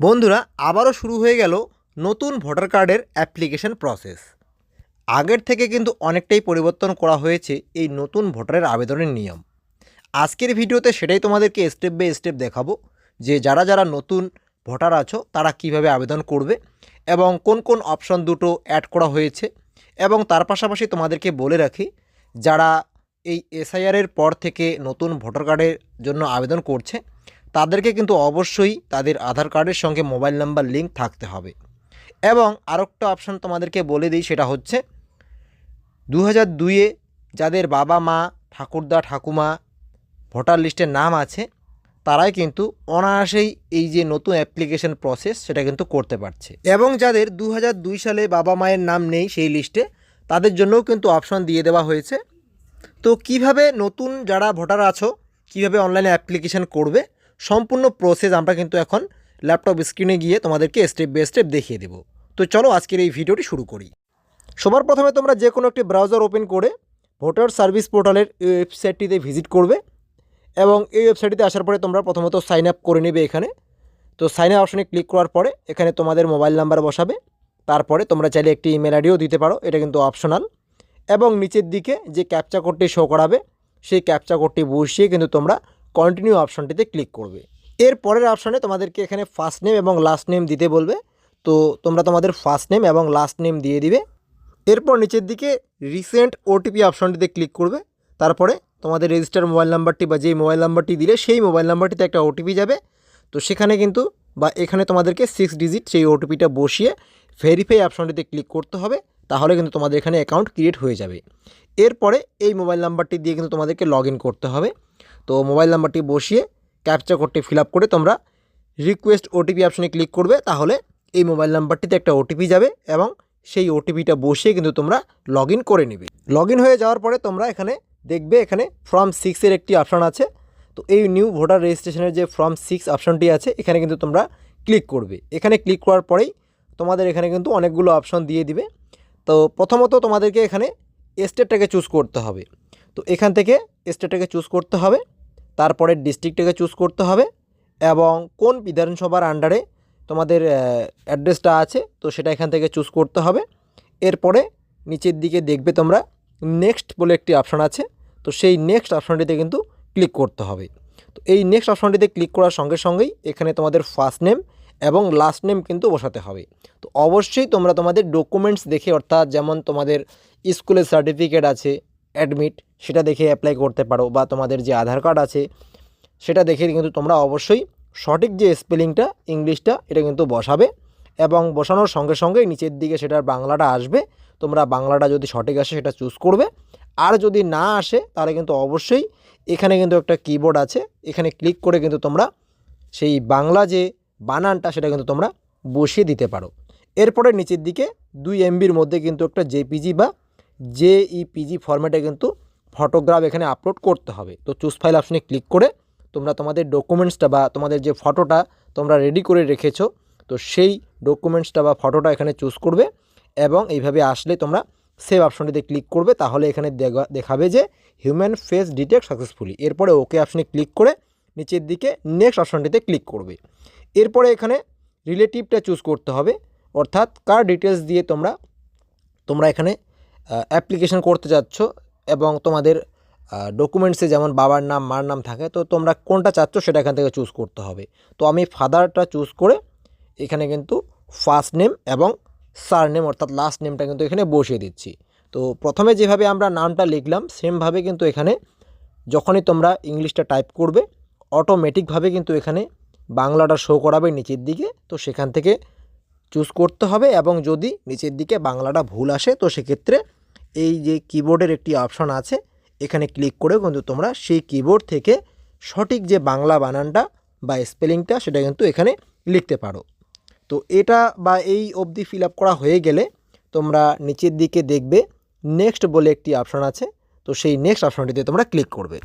বন্ধুরা, আবারও শুরু হয়ে গেল নতুন ভোটার কার্ডের অ্যাপ্লিকেশন প্রসেস। আগের থেকে কিন্তু অনেকটাই পরিবর্তন করা হয়েছে এই নতুন ভোটারের আবেদনের নিয়ম। আজকের ভিডিওতে সেটাই তোমাদেরকে স্টেপ বাই স্টেপ দেখাবো যে যারা যারা নতুন ভোটার আছো, তারা কীভাবে আবেদন করবে এবং কোন কোন অপশন দুটো অ্যাড করা হয়েছে এবং তার পাশাপাশি তোমাদেরকে বলে রাখি, যারা এই এসআইআরের পর থেকে নতুন ভোটার কার্ডের জন্য আবেদন করছে তাদেরকে কিন্তু অবশ্যই তাদের আধার কার্ডের সঙ্গে মোবাইল নাম্বার লিঙ্ক থাকতে হবে। এবং আরেকটা অপশান তোমাদেরকে বলে দিই, সেটা হচ্ছে দু হাজার দুইয়ে যাদের বাবা মা, ঠাকুরদা, ঠাকুমা ভোটার লিস্টে নাম আছে, তারাই কিন্তু অনায়াসেই এই যে নতুন অ্যাপ্লিকেশন প্রসেস, সেটা কিন্তু করতে পারছে। এবং যাদের দু সালে বাবা মায়ের নাম নেই সেই লিস্টে, তাদের জন্যও কিন্তু অপশন দিয়ে দেওয়া হয়েছে। তো কীভাবে নতুন যারা ভোটার আছো, কীভাবে অনলাইনে অ্যাপ্লিকেশন করবে সম্পূর্ণ প্রসেস আমরা কিন্তু এখন ল্যাপটপ স্ক্রিনে গিয়ে তোমাদেরকে স্টেপ বাই স্টেপ দেখিয়ে দেবো। তো চলো আজকের এই ভিডিওটি শুরু করি। সবার প্রথমে তোমরা যে কোনো একটি ব্রাউজার ওপেন করে ভোটার সার্ভিস পোর্টালের এই ওয়েবসাইটটিতে ভিজিট করবে এবং এই ওয়েবসাইটটিতে আসার পরে তোমরা প্রথমত সাইন আপ করে নেবে এখানে। তো সাইন আপ অপশনে ক্লিক করার পরে এখানে তোমাদের মোবাইল নাম্বার বসাবে। তারপরে তোমরা চাইলে একটি ইমেল আইডিও দিতে পারো, এটা কিন্তু অপশনাল এবং নিচের দিকে যে ক্যাপচা কোডটি শো করাবে, সেই ক্যাপচা কোডটি বসিয়ে কিন্তু তোমরা কন্টিনিউ অপশনটিতে ক্লিক করবে। এর পরের অপশনে তোমাদেরকে এখানে ফার্স্ট নেম এবং লাস্ট নেম দিতে বলবে। তো তোমরা তোমাদের ফার্স্ট নেম এবং লাস্ট নেম দিয়ে দিবে। এরপর নিচের দিকে রিসেন্ট ওটিপি অপশনটিতে ক্লিক করবে। তারপরে তোমাদের রেজিস্টার মোবাইল নাম্বারটি বা যেই মোবাইল নাম্বারটি দিলে সেই মোবাইল নাম্বারটিতে একটা ওটিপি যাবে। তো সেখানে কিন্তু বা এখানে তোমাদেরকে সিক্স ডিজিট সেই ওটিপিটা বসিয়ে ভেরিফাই অপশনটিতে ক্লিক করতে হবে। তাহলে কিন্তু তোমাদের এখানে অ্যাকাউন্ট ক্রিয়েট হয়ে যাবে। এরপরে এই মোবাইল নাম্বারটি দিয়ে কিন্তু তোমাদেরকে লগ করতে হবে। তো মোবাইল নাম্বারটি বসিয়ে ক্যাপচা কোডটি ফিল করে তোমরা রিকোয়েস্ট ওটিপি অপশনে ক্লিক করবে, তাহলে এই মোবাইল নাম্বারটিতে একটা ওটিপি যাবে এবং সেই ওটিপিটা বসিয়ে কিন্তু তোমরা লগ করে নেবে। লগ হয়ে যাওয়ার পরে তোমরা এখানে দেখবে এখানে ফর্ম সিক্সের একটি অপশান আছে। তো এই নিউ ভোটার রেজিস্ট্রেশনের যে ফর্ম সিক্স অপশনটি আছে, এখানে কিন্তু তোমরা ক্লিক করবে। এখানে ক্লিক করার পরেই তোমাদের এখানে কিন্তু অনেকগুলো অপশন দিয়ে দিবে। তো প্রথমত তোমাদেরকে এখানে স্টেটটাকে চুজ করতে হবে। তো এখান থেকে স্টেটটাকে চুজ করতে হবে। তারপরে ডিস্ট্রিক্টটাকে চুজ করতে হবে এবং কোন বিধানসভার আন্ডারে তোমাদের অ্যাড্রেসটা আছে, তো সেটা এখান থেকে চুজ করতে হবে। এরপরে নিচের দিকে দেখবে তোমরা নেক্সট বলে একটি অপশান আছে, তো সেই নেক্সট অপশানটিতে কিন্তু ক্লিক করতে হবে। তো এই নেক্সট অপশানটিতে ক্লিক করার সঙ্গে সঙ্গেই এখানে তোমাদের ফার্স্ট নেম এবং লাস্ট নেম কিন্তু বসাতে হবে। তো অবশ্যই তোমরা তোমাদের ডকুমেন্টস দেখে, অর্থাৎ যেমন তোমাদের স্কুলের সার্টিফিকেট আছে অ্যাডমিট সেটা দেখে অ্যাপ্লাই করতে পারো বা তোমাদের যে আধার কার্ড আছে, সেটা দেখে কিন্তু তোমরা অবশ্যই সঠিক যে স্পেলিংটা ইংলিশটা এটা কিন্তু বসাবে এবং বসানোর সঙ্গে সঙ্গেই নিচের দিকে সেটার বাংলাটা আসবে। তোমরা বাংলাটা যদি সঠিক আসে, সেটা চুজ করবে। আর যদি না আসে, তাহলে কিন্তু অবশ্যই এখানে কিন্তু একটা কিবোর্ড আছে। এখানে ক্লিক করে কিন্তু তোমরা সেই বাংলা যে বানানটা, সেটা কিন্তু তোমরা বসিয়ে দিতে পারো। এরপরে নিচের দিকে দুই এমবির মধ্যে কিন্তু একটা জেপিজি বা জেইপিজি ফরম্যাটে কিন্তু ফটোগ্রাফ এখানে আপলোড করতে হবে। তো চুজ ফাইল অপশনে ক্লিক করে তোমরা তোমাদের ডকুমেন্টসটা বা তোমাদের যে ফটোটা তোমরা রেডি করে রেখেছো, তো সেই ডকুমেন্টসটা বা ফটোটা এখানে চুজ করবে এবং এইভাবে আসলে তোমরা সেভ অপশনটিতে ক্লিক করবে, তাহলে এখানে দেখা- দেখাবে যে হিউম্যান ফেস ডিটেক্ট সাকসেসফুলি এরপরে ওকে অপশনে ক্লিক করে নিচের দিকে নেক্সট অপশনটিতে ক্লিক করবে। এরপরে এখানে রিলেটিভটা চুজ করতে হবে, অর্থাৎ কার ডিটেলস দিয়ে তোমরা তোমরা এখানে অ্যাপ্লিকেশন করতে যাচ্ছ এবং তোমাদের ডকুমেন্টসে যেমন বাবার নাম, মার নাম থাকে, তো তোমরা কোনটা চাচ্ছ সেটা এখান থেকে চুজ করতে হবে। তো আমি ফাদারটা চুজ করে এখানে কিন্তু ফার্স্ট নেম এবং সার নেম অর্থাৎ লাস্ট নেমটা কিন্তু এখানে বসিয়ে দিচ্ছি। তো প্রথমে যেভাবে আমরা নামটা লিখলাম সেমভাবে কিন্তু এখানে যখনই তোমরা ইংলিশটা টাইপ করবে অটোমেটিকভাবে কিন্তু এখানে বাংলাটা শো করাবে নিচের দিকে। তো সেখান থেকে চুজ করতে হবে এবং যদি নিচের দিকে বাংলাটা ভুল আসে, তো সেক্ষেত্রে এই যে কিবোর্ডের একটি অপশন আছে, এখানে ক্লিক করে কিন্তু তোমরা সেই কিবোর্ড থেকে সঠিক যে বাংলা বানানটা বা স্পেলিংটা সেটা কিন্তু এখানে লিখতে পারো। তো এটা বা এই অবধি ফিল করা হয়ে গেলে তোমরা নিচের দিকে দেখবে নেক্সট বলে একটি অপশন আছে, তো সেই নেক্সট অপশনটিতে তোমরা ক্লিক করবে।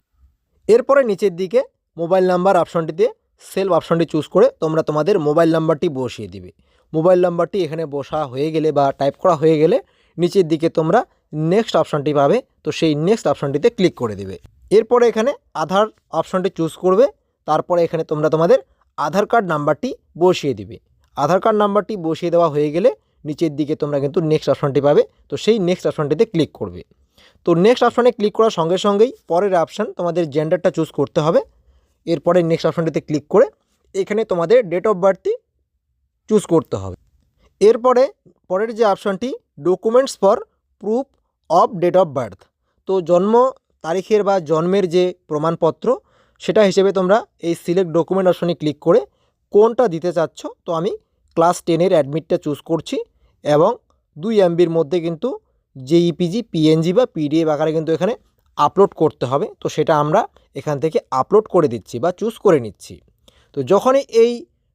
এরপরে নিচের দিকে মোবাইল নাম্বার অপশনটিতে সেলফ অপশনটি চুজ করে তোমরা তোমাদের মোবাইল নাম্বারটি বসিয়ে দিবে। মোবাইল নাম্বারটি এখানে বসা হয়ে গেলে বা টাইপ করা হয়ে গেলে নিচের দিকে তোমরা নেক্সট অপশনটি পাবে, তো সেই নেক্সট অপশনটিতে ক্লিক করে দেবে। এরপরে এখানে আধার অপশনটি চুজ করবে, তারপরে এখানে তোমরা তোমাদের আধার কার্ড নাম্বারটি বসিয়ে দিবে। আধার কার্ড নাম্বারটি বসিয়ে দেওয়া হয়ে গেলে নিচের দিকে তোমরা কিন্তু নেক্সট অপশানটি পাবে, তো সেই নেক্সট অপশানটিতে ক্লিক করবে। তো নেক্সট অপশানে ক্লিক করার সঙ্গে সঙ্গেই পরের অপশান তোমাদের জেন্ডারটা চুজ করতে হবে। এরপরে নেক্সট অপশানটিতে ক্লিক করে এখানে তোমাদের ডেট অফ বার্থটি চুজ করতে হবে। এরপরে পরের যে অপশানটি documents for proof of date of birth তো জন্ম তারিখের বা জন্মের যে প্রমাণপত্র, সেটা হিসেবে তোমরা এই সিলেক্ট ডকুমেন্ট অপশানে ক্লিক করে কোনটা দিতে চাচ্ছ, তো আমি ক্লাস টেনের অ্যাডমিটটা চুজ করছি এবং দুই এমবির মধ্যে কিন্তু জেইপিজি পিএনজি বা পিডিএফ আকারে কিন্তু এখানে আপলোড করতে হবে। তো সেটা আমরা এখান থেকে আপলোড করে দিচ্ছি বা চুজ করে নিচ্ছি। তো যখনই এই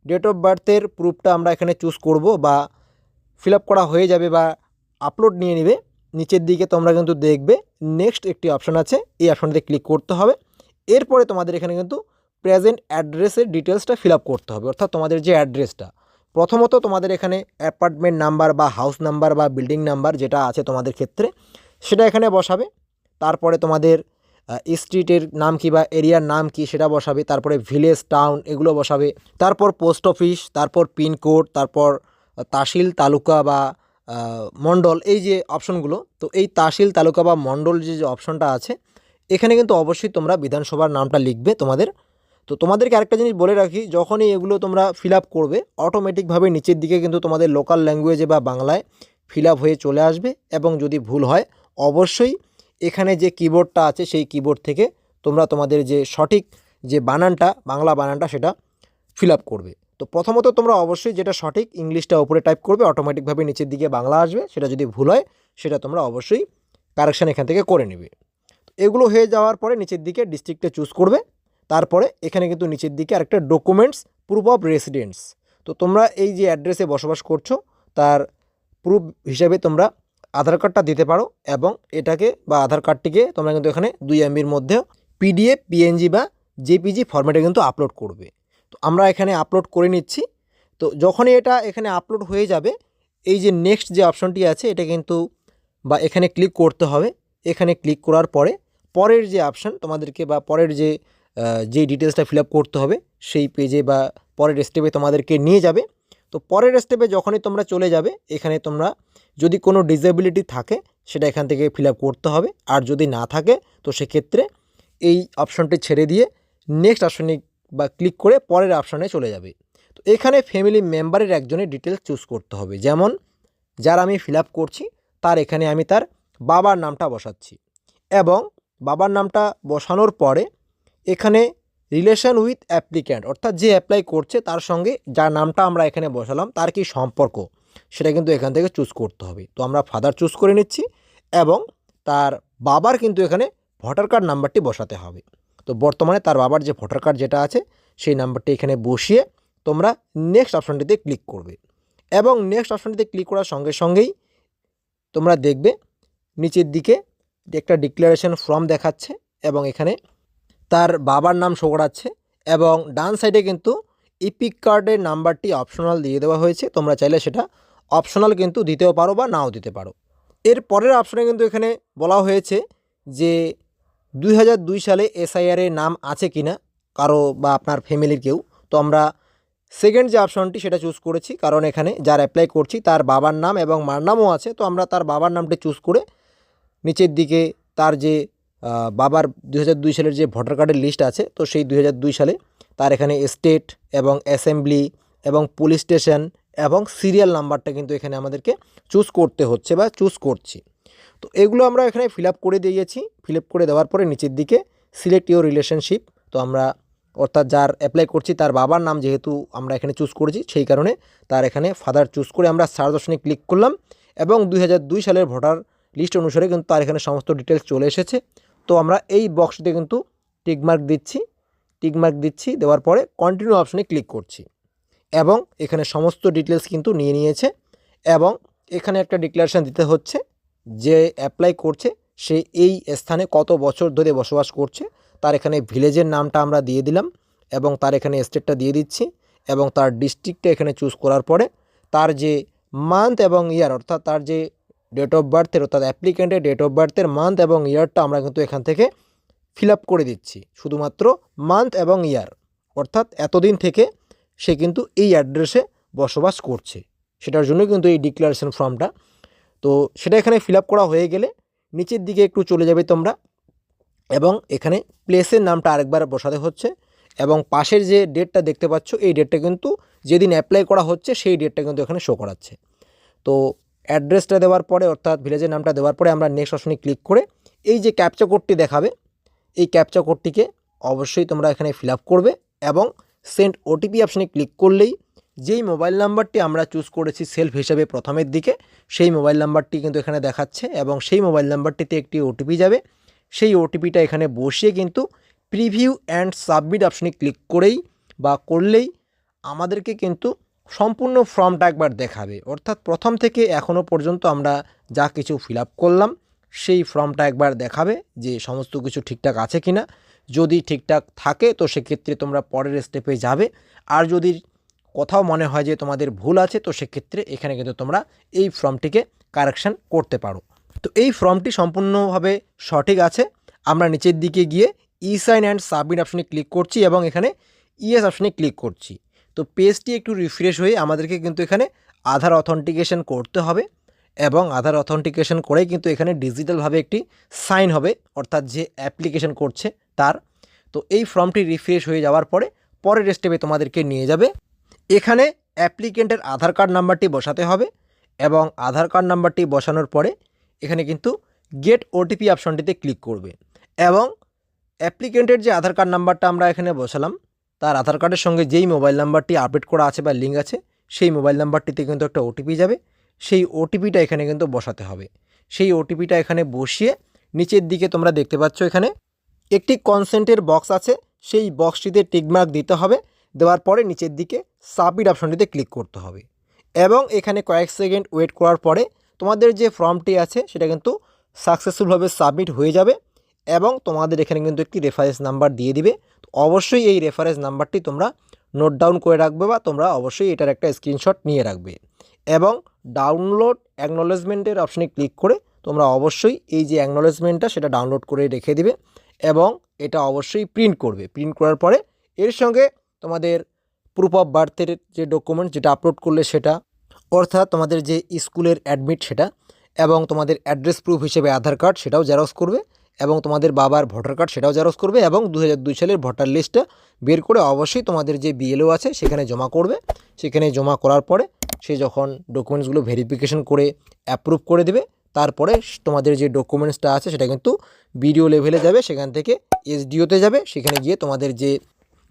ডেট অফ বার্থের প্রুফটা আমরা এখানে চুজ করব বা ফিল করা হয়ে যাবে বা আপলোড নিয়ে নেবে নিচের দিকে তোমরা কিন্তু দেখবে নেক্সট একটি অপশান আছে, এই অপশানটিতে ক্লিক করতে হবে। এরপরে তোমাদের এখানে কিন্তু প্রেজেন্ট অ্যাড্রেসের ডিটেলসটা ফিল করতে হবে, অর্থাৎ তোমাদের যে অ্যাড্রেসটা প্রথমত তোমাদের এখানে অ্যাপার্টমেন্ট নাম্বার বা হাউস নাম্বার বা বিল্ডিং নাম্বার যেটা আছে তোমাদের ক্ষেত্রে, সেটা এখানে বসাবে। তারপরে তোমাদের স্ট্রিটের নাম কি বা এরিয়ার নাম কি সেটা বসাবে। তারপরে ভিলেজ টাউন এগুলো বসাবে। তারপর পোস্ট অফিস তারপর পিনকোড তারপর তাহসিল, তালুকা বা মণ্ডল এই যে অপশনগুলো, তো এই তাহসিল তালুকা বা মণ্ডল যে যে অপশনটা আছে, এখানে কিন্তু অবশ্যই তোমরা বিধানসভার নামটা লিখবে তোমাদের। তো তোমাদেরকে আরেকটা জিনিস বলে রাখি, যখনই এগুলো তোমরা ফিল করবে অটোমেটিকভাবে নিচের দিকে কিন্তু তোমাদের লোকাল ল্যাঙ্গুয়েজে বা বাংলায় ফিল হয়ে চলে আসবে এবং যদি ভুল হয়, অবশ্যই এখানে যে কিবোর্ডটা আছে, সেই কিবোর্ড থেকে তোমরা তোমাদের যে সঠিক যে বানানটা, বাংলা বানানটা, সেটা ফিল করবে। তো প্রথমত তোমরা অবশ্যই যেটা সঠিক, ইংলিশটা ওপরে টাইপ করবে অটোমেটিকভাবে নিচের দিকে বাংলা আসবে, সেটা যদি ভুল হয়, সেটা তোমরা অবশ্যই কারেকশান এখান থেকে করে নেবে। এগুলো হয়ে যাওয়ার পরে নিচের দিকে ডিস্ট্রিক্টে চুজ করবে, তারপরে এখানে কিন্তু নিচের দিকে আরেকটা ডকুমেন্টস প্রুফ অফ রেসিডেন্স তো তোমরা এই যে অ্যাড্রেসে বসবাস করছ, তার প্রুফ হিসাবে তোমরা আধার কার্ডটা দিতে পারো এবং এটাকে বা আধার কার্ডটিকে তোমরা কিন্তু এখানে দুই এমবির মধ্যে পিডিএফ পিএনজি বা জেপিজি ফরম্যাটে কিন্তু আপলোড করবে। আমরা এখানে আপলোড করে নিচ্ছি। তো যখনই এটা এখানে আপলোড হয়ে যাবে, এই যে নেক্সট যে অপশনটি আছে, এটা কিন্তু বা এখানে ক্লিক করতে হবে। এখানে ক্লিক করার পরে পরের যে অপশান তোমাদেরকে বা পরের যে যে ডিটেলসটা ফিল করতে হবে, সেই পেজে বা পরের স্টেপে তোমাদেরকে নিয়ে যাবে। তো পরের স্টেপে যখনই তোমরা চলে যাবে, এখানে তোমরা যদি কোনো ডিসেবিলিটি থাকে, সেটা এখান থেকে ফিল করতে হবে। আর যদি না থাকে, তো সেক্ষেত্রে এই অপশনটি ছেড়ে দিয়ে নেক্সট অপশনে বা ক্লিক করে পরের অপশানে চলে যাবে। তো এখানে ফ্যামিলি মেম্বারের একজনের ডিটেলস চুজ করতে হবে। যেমন, যার আমি ফিল করছি, তার এখানে আমি তার বাবার নামটা বসাচ্ছি এবং বাবার নামটা বসানোর পরে এখানে রিলেশন উইথ অ্যাপ্লিক্যান্ট অর্থাৎ যে অ্যাপ্লাই করছে তার সঙ্গে যার নামটা আমরা এখানে বসালাম, তার কি সম্পর্ক, সেটা কিন্তু এখান থেকে চুজ করতে হবে। তো আমরা ফাদার চুজ করে নিচ্ছি এবং তার বাবার কিন্তু এখানে ভোটার কার্ড নাম্বারটি বসাতে হবে। তো বর্তমানে তার বাবার যে ভোটার কার্ড যেটা আছে, সেই নাম্বারটি এখানে বসিয়ে তোমরা নেক্সট অপশানটিতে ক্লিক করবে। এবং নেক্সট অপশানটিতে ক্লিক করার সঙ্গে সঙ্গেই তোমরা দেখবে, নিচের দিকে একটা ডিক্লারেশন ফর্ম দেখাচ্ছে এবং এখানে তার বাবার নাম শো করাচ্ছে এবং ডান সাইডে কিন্তু ইপিক কার্ডের নাম্বারটি অপশনাল দিয়ে দেওয়া হয়েছে। তোমরা চাইলে সেটা অপশনাল কিন্তু দিতেও পারো বা নাও দিতে পারো। এর পরের অপশনে কিন্তু এখানে বলা হয়েছে যে দুই হাজার দুই সালে এসআইআরের নাম আছে কি না কারও বা আপনার ফ্যামিলির কেউ, তো আমরা সেকেন্ড যে অপশনটি সেটা চুজ করেছি, কারণ এখানে যার অ্যাপ্লাই করছি তার বাবার নাম এবং মার নামও আছে, তো আমরা তার বাবার নামটি চুজ করে নিচের দিকে তার যে বাবার দুই হাজার দুই সালের যে ভোটার কার্ডের লিস্ট আছে, তো সেই দুই হাজার দুই সালে তার এখানে স্টেট এবং অ্যাসেম্বলি এবং পুলিশ স্টেশন এবং সিরিয়াল নাম্বারটা কিন্তু এখানে আমাদেরকে চুজ করতে হচ্ছে বা চুজ করছি। তো এগুলো আমরা এখানে ফিল করে দিয়েছি। ফিল করে দেওয়ার পরে নিচের দিকে সিলেক্ট ইউর রিলেশনশিপ তো আমরা অর্থাৎ যার অ্যাপ্লাই করছি তার বাবার নাম যেহেতু আমরা এখানে চুজ করেছি, সেই কারণে তার এখানে ফাদার চুজ করে আমরা সার্চ অপশনে ক্লিক করলাম এবং দুই হাজার দুই সালের ভোটার লিস্ট অনুসারে কিন্তু তার এখানে সমস্ত ডিটেলস চলে এসেছে। তো আমরা এই বক্সটিতে কিন্তু টিকমার্ক দিচ্ছি টিকমার্ক দিচ্ছি, দেওয়ার পরে কন্টিনিউ অপশনে ক্লিক করছি এবং এখানে সমস্ত ডিটেলস কিন্তু নিয়ে নিয়েছে এবং এখানে একটা ডিক্লারেশান দিতে হচ্ছে। যে অ্যাপ্লাই করছে, সে এই স্থানে কত বছর ধরে বসবাস করছে, তার এখানে ভিলেজের নামটা আমরা দিয়ে দিলাম এবং তার এখানে স্টেটটা দিয়ে দিচ্ছি এবং তার ডিস্ট্রিক্টটা এখানে চুজ করার পরে তার যে মান্থ এবং ইয়ার অর্থাৎ তার যে ডেট অফ বার্থের অর্থাৎ অ্যাপ্লিক্যান্টের ডেট অফ বার্থের মান্থ এবং ইয়ারটা আমরা কিন্তু এখান থেকে ফিল করে দিচ্ছি, শুধুমাত্র মান্থ এবং ইয়ার অর্থাৎ এতদিন থেকে সে কিন্তু এই অ্যাড্রেসে বসবাস করছে। সেটার জন্য কিন্তু এই ডিক্লারেশন ফর্মটা তো সেটা এখানে ফিল করা হয়ে গেলে নিচের দিকে একটু চলে যাবে তোমরা এবং এখানে প্লেসের নামটা আরেকবার বসাতে হচ্ছে এবং পাশের যে ডেটটা দেখতে পাচ্ছ, এই ডেটটা কিন্তু যেদিন অ্যাপ্লাই করা হচ্ছে, সেই ডেটটা কিন্তু এখানে শো করাচ্ছে। তো অ্যাড্রেসটা দেওয়ার পরে, অর্থাৎ ভিলেজের নামটা দেওয়ার পরে আমরা নেক্সট অপশনে ক্লিক করে এই যে ক্যাপচা কোডটি দেখাবে, এই ক্যাপচা কোডটিকে অবশ্যই তোমরা এখানে ফিল করবে এবং সেন্ড ওটিপি অপশনে ক্লিক করলেই যেই মোবাইল নাম্বারটি আমরা চুজ করেছি সেলফ হিসাবে প্রথমের দিকে, সেই মোবাইল নাম্বারটি কিন্তু এখানে দেখাচ্ছে এবং সেই মোবাইল নাম্বারটিতে একটি ওটিপি যাবে। সেই ওটিপিটা এখানে বসিয়ে কিন্তু প্রিভিউ অ্যান্ড সাবমিট অপশনে ক্লিক করেই বা করলেই আমাদেরকে কিন্তু সম্পূর্ণ ফর্মটা একবার দেখাবে। অর্থাৎ প্রথম থেকে এখনও পর্যন্ত আমরা যা কিছু ফিল করলাম, সেই ফর্মটা একবার দেখাবে যে সমস্ত কিছু ঠিকঠাক আছে কি না যদি ঠিকঠাক থাকে তো সেক্ষেত্রে তোমরা পরের স্টেপে যাবে। আর যদি কোথাও মনে হয় যে তোমাদের ভুল আছে, তো সেক্ষেত্রে এখানে কিন্তু তোমরা এই ফর্মটিকে কারেকশান করতে পারো। তো এই ফর্মটি সম্পূর্ণভাবে সঠিক আছে। আমরা নিচের দিকে গিয়ে ই সাইন অ্যান্ড সাবমিট অপশনে ক্লিক করছি এবং এখানে ইএস অপশনে ক্লিক করছি। তো পেজটি একটু রিফ্রেশ হয়ে আমাদেরকে কিন্তু এখানে আধার অথেন্টিকেশন করতে হবে এবং আধার অথেন্টিকেশন করেই কিন্তু এখানে ডিজিটালভাবে একটি সাইন হবে, অর্থাৎ যে অ্যাপ্লিকেশন করছে তার। তো এই ফর্মটি রিফ্রেশ হয়ে যাওয়ার পরে পরের স্টেপে তোমাদেরকে নিয়ে যাবে। এখানে অ্যাপ্লিকেন্টের আধার কার্ড নাম্বারটি বসাতে হবে এবং আধার কার্ড নাম্বারটি বসানোর পরে এখানে কিন্তু গেট ওটিপি অপশনটিতে ক্লিক করবে এবং অ্যাপ্লিকেন্টের যে আধার কার্ড নাম্বারটা আমরা এখানে বসালাম, তার আধার কার্ডের সঙ্গে যেই মোবাইল নাম্বারটি আপডেট করা আছে বা লিঙ্ক আছে, সেই মোবাইল নাম্বারটিতে কিন্তু একটা ওটিপি যাবে। সেই ওটিপিটা এখানে কিন্তু বসাতে হবে। সেই ওটিপিটা এখানে বসিয়ে নিচের দিকে তোমরা দেখতে পাচ্ছ এখানে একটি কনসেন্টের বক্স আছে। সেই বক্সটিতে টিকমার্ক দিতে হবে। দেওয়ার পরে নিচের দিকে সাবমিট অপশনটিতে ক্লিক করতে হবে। এবং এখানে কয়েক সেকেন্ড ওয়েট করার পরে তোমাদের যে ফর্মটি আছে, সেটা কিন্তু সাকসেসফুলভাবে সাবমিট হয়ে যাবে এবং তোমাদের এখানে কিন্তু একটি রেফারেন্স নাম্বার দিয়ে দিবে। তো অবশ্যই এই রেফারেন্স নাম্বারটি তোমরা নোট ডাউন করে রাখবে বা তোমরা অবশ্যই এটার একটা স্ক্রিনশট নিয়ে রাখবে। এবং ডাউনলোড অ্যাকনোলেজমেন্টের অপশনে ক্লিক করে তোমরা অবশ্যই এই যে অ্যাকনোলেজমেন্টটা সেটা ডাউনলোড করে রেখে দিবে এবং এটা অবশ্যই প্রিন্ট করবে। প্রিন্ট করার পরে এর সঙ্গে তোমাদের প্রুফ অফ বার্থের যে ডকুমেন্ট যেটা আপলোড করলে সেটা, অর্থাৎ তোমাদের যে স্কুলের অ্যাডমিট সেটা, এবং তোমাদের অ্যাড্রেস প্রুফ হিসেবে আধার কার্ড সেটাও জেরক্স করবে, এবং তোমাদের বাবার ভোটার কার্ড সেটাও জেরক্স করবে, এবং দু সালের ভোটার লিস্টটা বের করে অবশ্যই তোমাদের যে বিএলও আছে সেখানে জমা করবে। সেখানে জমা করার পরে সে যখন ডকুমেন্টসগুলো ভেরিফিকেশন করে অ্যাপ্রুভ করে দেবে, তারপরে তোমাদের যে ডকুমেন্টসটা আছে সেটা কিন্তু বিডিও লেভেলে যাবে, সেখান থেকে এসডিওতে যাবে, সেখানে গিয়ে তোমাদের যে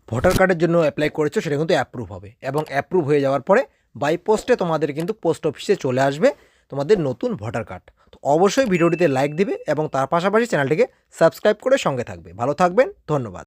ভোটার কার্ডের জন্য অ্যাপ্লাই করেছ, সেটা কিন্তু অ্যাপ্রুভ হবে। এবং অ্যাপ্রুভ হয়ে যাওয়ার পরে বাই পোস্টে তোমাদের কিন্তু পোস্ট অফিসে চলে আসবে তোমাদের নতুন ভোটার কার্ড। তো অবশ্যই ভিডিওটিতে লাইক দিবে এবং তার পাশাপাশি চ্যানেলটিকে সাবস্ক্রাইব করে সঙ্গে থাকবে। ভালো থাকবেন, ধন্যবাদ।